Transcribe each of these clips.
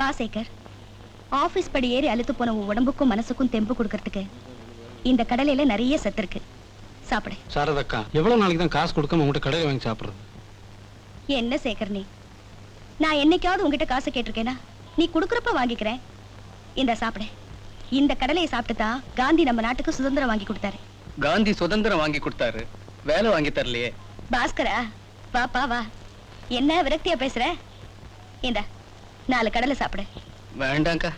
வா சேகர் ஆபீஸ் படி ஏறி அழுத்து போன உன் உடம்புக்கும் மனசுக்கும் தெம்பு கொடுக்கறதுக்கு இந்த கடலையில நிறைய சத்து இருக்கு. சாப்பிடு. சாரதக்கா எவ்வளவு நாளைக்கு தான் காசு கொடுக்காம உங்கள்கிட்ட கடையில் வாங்கி சாப்பிடுறது? என்ன சேகர் நீ? நான் என்னைக்காவது உங்ககிட்ட காசு கேட்டிருக்கேனா? நீ கொடுக்கறப்ப வாங்கிக்கிறேன். இந்த சாப்பிடு. இந்த கடலையை சாப்பிட்டு தான் காந்தி நம்ம நாட்டுக்கு சுதந்திரம் வாங்கி கொடுத்தாரு. காந்தி சுதந்திரம் வாங்கி கொடுத்தாரு. வேலை வாங்கி தரலையே. பாஸ்கரா வாப்பா வா. என்ன விரக்தியா பேசுற? இந்த. நாலு கடலை சாப்பிடு. வேண்டாங்க்கா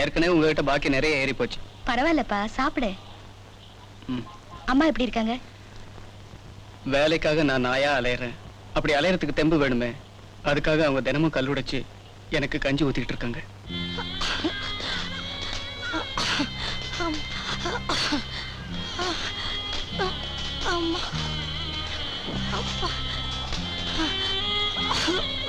ஏற்கனவே உங்ககிட்ட பாக்கி நிறைய ஏறி போச்சு. பரவாயில்லப்பா சாப்பிடு. அம்மா எப்படி இருக்காங்க? வேலைக்காக நான் நாயா அலையறேன். அப்படி அலையறதுக்கு தெம்பு வேணுமே. அதுக்காக அவங்க தினமும் கல்லுடைச்சு எனக்கு கஞ்சி ஊத்திட்டு இருக்காங்க. ஏன்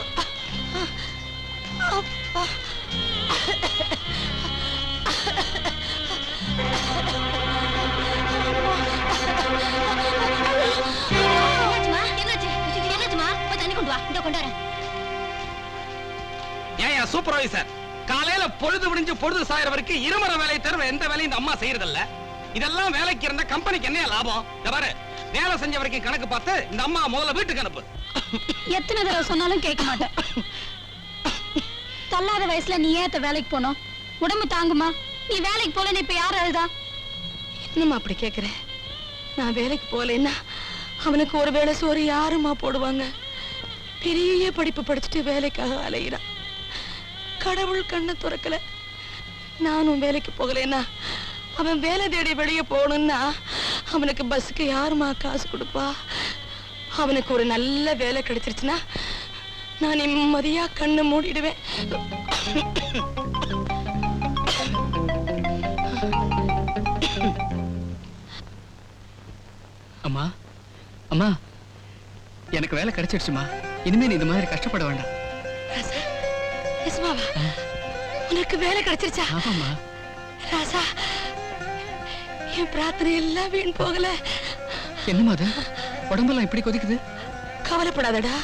சூப்பர்வைசர் காலையில பொழுது விடிஞ்சு பொழுது சாயற வரைக்கும் இருமர வேலையை தவிர எந்த வேலையும் இந்த அம்மா செய்யறதில்ல. இதெல்லாம் வேலைக்கு இருந்த கம்பெனிக்கு என்ன லாபம்? இந்த பாரு வேலை செஞ்ச வரைக்கும் கணக்கு பார்த்து இந்த அம்மா முதல்ல வீட்டுக்கு அனுப்பு. எத்தனை தடவை சொன்னாலும் கேட்க மாட்டேன். தள்ளாத வயசுல நீ ஏத்த வேலைக்கு போனோம்? உடம்பு தாங்குமா? நீ வேலைக்கு போல இப்ப யார் அழுதா? என்னம்மா அப்படி கேக்குற? நான் வேலைக்கு போகலைன்னா அவனுக்கு ஒரு வேளை சோறு யாரும்மா போடுவாங்க? பெரிய படிப்பு படிச்சுட்டு வேலைக்காக அலையிறான். கடவுள் கண்ணை துறக்கல. நானும் வேலைக்கு போகலைன்னா அவன் வேலை தேடி வெளியே போகணும்னா அவனுக்கு பஸ்ஸுக்கு யாரும்மா காசு கொடுப்பா? அவனுக்கு ஒரு நல்ல வேலை கிடைச்சிருச்சுன்னா நான் நிம்மதியா கண்ணை மூடிடுவேன். அம்மா அம்மா எனக்கு வேலை கிடைச்சிடுச்சுமா இனிமே நீ இந்த மாதிரி கஷ்டப்பட வேண்டாம். ராசா நிஜமாவா உனக்கு வேலை கிடைச்சிருச்சா? ஆமாம்மா. ராசா என் பிரார்த்தனை எல்லாம் வீண் போகல. என்னம்மா அது? உடம்பெல்லாம் இப்படி கொதிக்குது? கவலைப்படாதடா.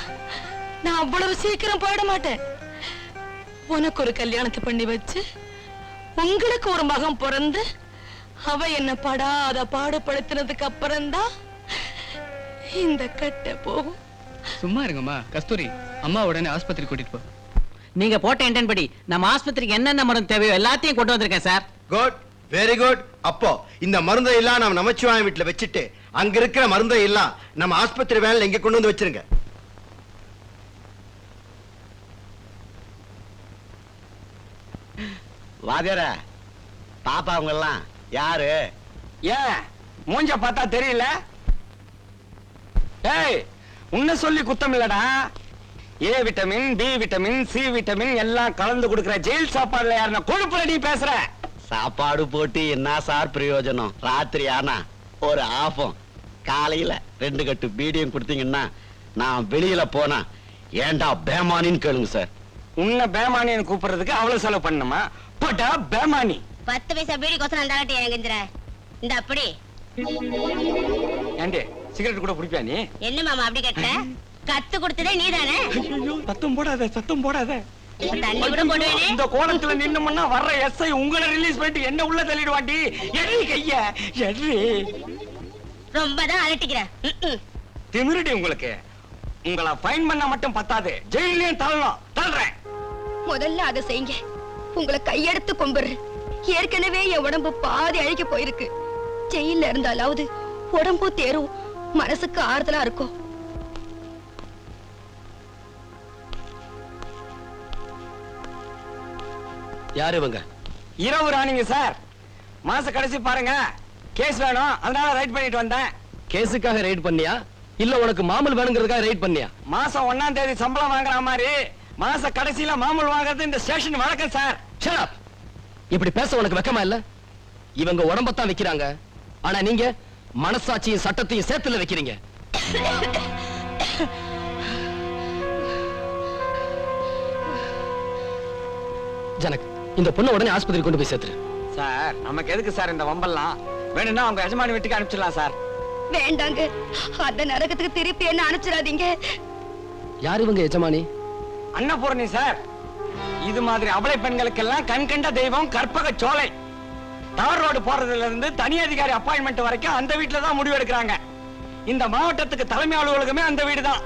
நான் அவ்வளவு சீக்கிரம் போயிட மாட்டேன். உனக்கு ஒரு கல்யாணத்தை பண்ணி வச்சு உங்களுக்கு ஒரு மகன் பிறந்து அவ என்ன படாத பாடுபடுத்தினதுக்கு அப்புறம்தான் இந்த கட்டை போகும். சும்மா இருங்கம்மா. கஸ்தூரி அம்மா உடனே ஆஸ்பத்திரி கூட்டிட்டு போ. நீங்க போட்ட இன்டென் படி நம்ம ஆஸ்பத்திரிக்கு என்னென்ன மருந்து தேவையோ எல்லாத்தையும் கொண்டு வந்திருக்கேன் சார். குட் வெரி குட் அப்போ இந்த மருந்தை எல்லாம் நம்ம நமச்சிவாயம் வீட்டுல வச்சுட்டு அங்க இருக்கிற மருந்தை எல்லாம் நம்ம ஆஸ்பத்திரி வேலையில இங்க கொண்டு வந்து வச்சிருங்க. வாதியார பாப்பா அவங்க எல்லாம் யாரு? ஏன்? மூஞ்ச பார்த்தா தெரியல? ஏய் உன்ன சொல்லி குத்தம் இல்லடா. A vitamin B vitamin C vitamin எல்லாம் கலந்து கொடுக்கிற ஜெயில் சாப்பாடுல யாருன்னா கொழுப்புல நீ பேசுற? சாப்பாடு போட்டு என்ன சார் பிரயோஜனம்? ராத்திரி ஆனா ஒரு ஆஃபம். காலையில ரெண்டு கட்டு பீடியம் கொடுத்தீங்கன்னா நான் வெளியில போனா ஏன்டா பேமானின்னு கேளுங்க சார். உன்னை பேமானின்னு கூப்பிடுறதுக்கு அவ்வளவு செலவு பண்ணுமா? போட்டா பேமானி. பத்து பைசா பீடி கொசம் அந்த ஆட்டி எனக்கு இந்த அப்படி. ஏண்டி சிகரெட் கூட குடிப்பியா நீ? என்ன மாமா அப்படி கட்ட? கத்து கொடுத்ததே நீதானே? ஐயோ சத்தம் போடாத சத்தம் போடாத. தண்ணி கூட போடுவேனே. இந்த கோலத்துல நின்னோம்னா வர்ற எஸ்ஐ உங்களை ரிலீஸ் பண்ணிட்டு என்ன உள்ள தள்ளிடுவாண்டி எடி கைய எடி ரொம்ப தான் அலட்டிக்கிற திமிருடி உங்களுக்கு. உங்களை ஃபைன் பண்ண மட்டும் பத்தாது. ஜெயிலையும் தள்ளணும் தள்ளுறேன். முதல்ல அதை செய்யுங்க. உங்களை கையெடுத்து கும்பிடுறேன். ஏற்கனவே என் உடம்பு பாதி அழிக்க போயிருக்கு. ஜெயில இருந்தாலாவது உடம்பு தேரும். மனசுக்கு ஆறுதலா இருக்கும். யாரு இவங்க? இரவு ராணிங்க சார். மாச கடைசி பாருங்க. கேஸ் வேணும். அதனால ரைட் பண்ணிட்டு வந்தேன். கேஸுக்காக ரைட் பண்ணியா? இல்ல உனக்கு மாமல் வேணுங்கிறதுக்காக ரைட் பண்ணியா? மாசம் ஒண்ணாம் தேதி சம்பளம் வாங்குற மாதிரி மாச கடைசியில மாமூல் வாங்குறது இந்த ஸ்டேஷன் வழக்கம் சார்! இப்படி பேச உனக்கு வெக்கமா இல்ல? இவங்க உடம்பத்தான் வைக்கிறாங்க. ஆனா நீங்க மனசாட்சியும் சட்டத்தையும் சேர்த்துல வைக்கிறீங்க. ஜனக் இந்த பொண்ணை உடனே ஆஸ்பத்திரி கொண்டு போய் சேர்த்துரு. சார் நமக்கு எதுக்கு சார் இந்த வம்பெல்லாம்? வேணும்னா அவங்க எஜமானி வீட்டுக்கு அனுப்பிச்சிடலாம் சார். வேண்டாங்க. அந்த நரகத்துக்கு திருப்பி என்ன அனுப்பிச்சிடாதீங்க. யார் இவங்க எஜமானி? அன்னபூரணி சார். இது மாதிரி அபலை பெண்களுக்கெல்லாம் கண் கண்ட தெய்வம் கற்பக சோலை. டவர் ரோடு போறதுல இருந்து தனி அதிகாரி அப்பாயின்மெண்ட் வரைக்கும் அந்த வீட்டுல தான் முடிவு எடுக்கிறாங்க. இந்த மாவட்டத்துக்கு தலைமை அலுவலகமே அந்த வீடு தான்